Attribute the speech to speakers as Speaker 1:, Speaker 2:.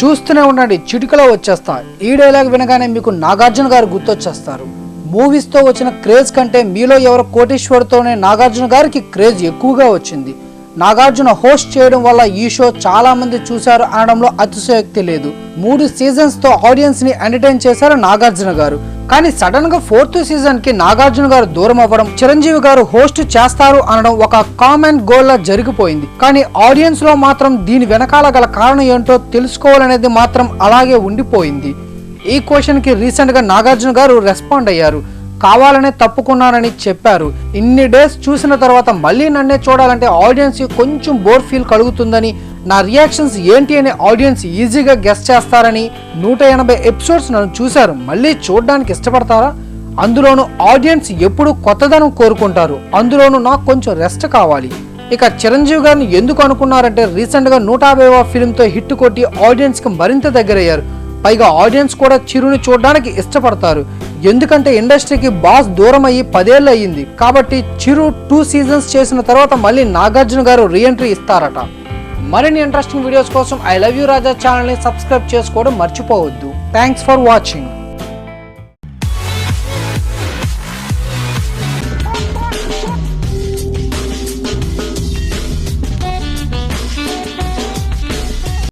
Speaker 1: చూస్తూనే ఉండండి చిటికలో వచ్చేస్తా. ఈ డైలాగ్ వినగానే మీకు నాగార్జున గారు గుర్తొచ్చేస్తారు. మూవీస్తో వచ్చిన క్రేజ్ కంటే మీలో ఎవరు కోటీశ్వర్తోనే నాగార్జున గారికి క్రేజ్ ఎక్కువగా వచ్చింది. నాగార్జున హోస్ట్ చేయడం వల్ల ఈ షో చాలా మంది చూశారు అనడంలో అతిశయోక్తి లేదు. మూడు సీజన్స్తో ఆడియన్స్ని ఎంటర్టైన్ చేశారు నాగార్జున గారు. కానీ సడన్గా ఫోర్త్ సీజన్కి నాగార్జున గారు దూరం అవ్వడం చిరంజీవి గారు హోస్ట్ చేస్తారు అనడం ఒక కామన్ గోల్ లా జరిగిపోయింది. కానీ ఆడియన్స్లో మాత్రం దీని వెనకాల గల కారణం ఏంటో తెలుసుకోవాలనేది మాత్రం అలాగే ఉండిపోయింది. ఈ క్వశ్చన్కి రీసెంట్గా నాగార్జున గారు రెస్పాండ్ అయ్యారు. కావాలనే తప్పుకున్నానని చెప్పారు. ఇన్ని డేస్ చూసిన తర్వాత మళ్ళీ నన్నే చూడాలంటే ఆడియన్స్ కొంచెం బోర్ ఫీల్ కలుగుతుందని నా రియాక్షన్స్ ఏంటి అని ఆడియన్స్ ఈజీగా గెస్ట్ చేస్తారని నూట ఎనభై ఎపిసోడ్స్ నన్ను చూశారు. మళ్ళీ చూడడానికి ఇష్టపడతారా? అందులోనూ ఆడియన్స్ ఎప్పుడు కొత్తదనం కోరుకుంటారు. అందులోనూ నాకు కొంచెం రెస్ట్ కావాలి. ఇక చిరంజీవి గారిని ఎందుకు అనుకున్నారంటే రీసెంట్గా నూట యాభైవ ఫిల్మ్తో హిట్ కొట్టి ఆడియన్స్కి మరింత దగ్గరయ్యారు. పైగా ఆడియన్స్ కూడా చిరుని చూడడానికి ఇష్టపడతారు. ఎందుకంటే ఇండస్ట్రీకి బాస్ దూరం అయ్యి పదేళ్ళు అయ్యింది. కాబట్టి చిరు టూ సీజన్స్ చేసిన తర్వాత మళ్ళీ నాగార్జున గారు రీఎంట్రీ ఇస్తారట. మరిన్ని ఇంట్రెస్టింగ్ వీడియోస్ కోసం ఐ లవ్ యూ రాజా ఛానల్ని సబ్స్క్రైబ్ చేసుకోవడం మర్చిపోవద్దు. Thanks for watching